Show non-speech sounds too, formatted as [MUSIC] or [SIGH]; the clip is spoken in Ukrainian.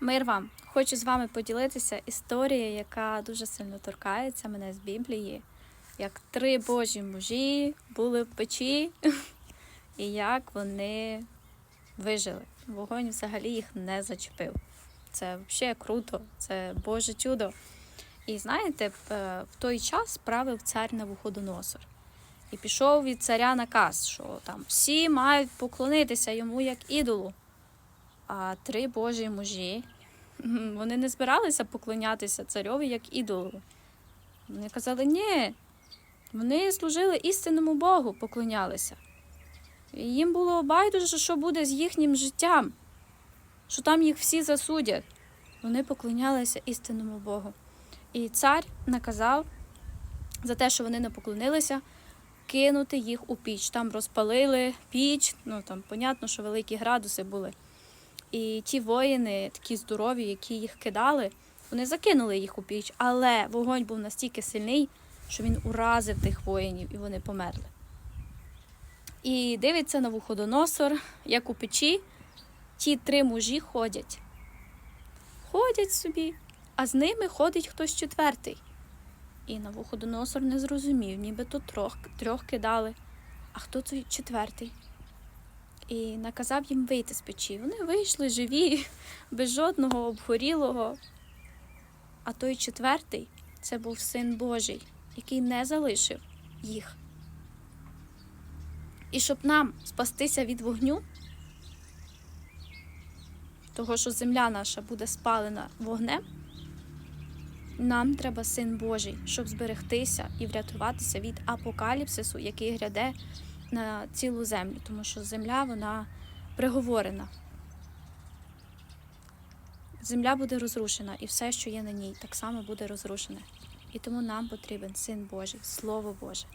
Мир вам! Хочу з вами поділитися історією, яка дуже сильно торкається мене з Біблії. Як три божі мужі були в печі, [LAUGHS] і як вони вижили. Вогонь взагалі їх не зачепив. Це взагалі круто, це Боже чудо. І знаєте, е, в той час правив цар Навуходоносор. І пішов від царя наказ, що там всі мають поклонитися йому як ідолу. А три божі мужі [LAUGHS] вони не збиралися поклонятися царьові як ідолу. Вони казали, ні, вони служили істинному Богу, поклонялися. І їм було байдуже, що буде з їхнім життям, що там їх всі засудять. Вони поклонялися істинному Богу. І цар наказав за те, що вони не поклонилися, кинути їх у піч. Там розпалили піч, ну там понятно, що великі градуси були. І ті воїни, такі здорові, які їх кидали, вони закинули їх у піч, але вогонь був настільки сильний, що він уразив тих воїнів і вони померли. І дивиться на вуходоносор, як у печі, ті три мужі ходять. Ходять собі, а з ними ходить хтось четвертий. І Навуходоносор не зрозумів, ніби то трьох, трьох кидали. А хто той четвертий? І наказав їм вийти з печі. Вони вийшли живі, [LAUGHS] без жодного обгорілого. А той четвертий це був син Божий, який не залишив їх. І щоб нам спастися від вогню, того, що земля наша буде спалена вогнем, нам треба син Божий, щоб зберегтися і врятуватися від апокаліпсису, який гряде на цілу землю, тому що земля вона приговорена. Земля буде розрушена, і все, що є на ній, так само буде розрушене. І тому нам потрібен син Божий, Слово Боже.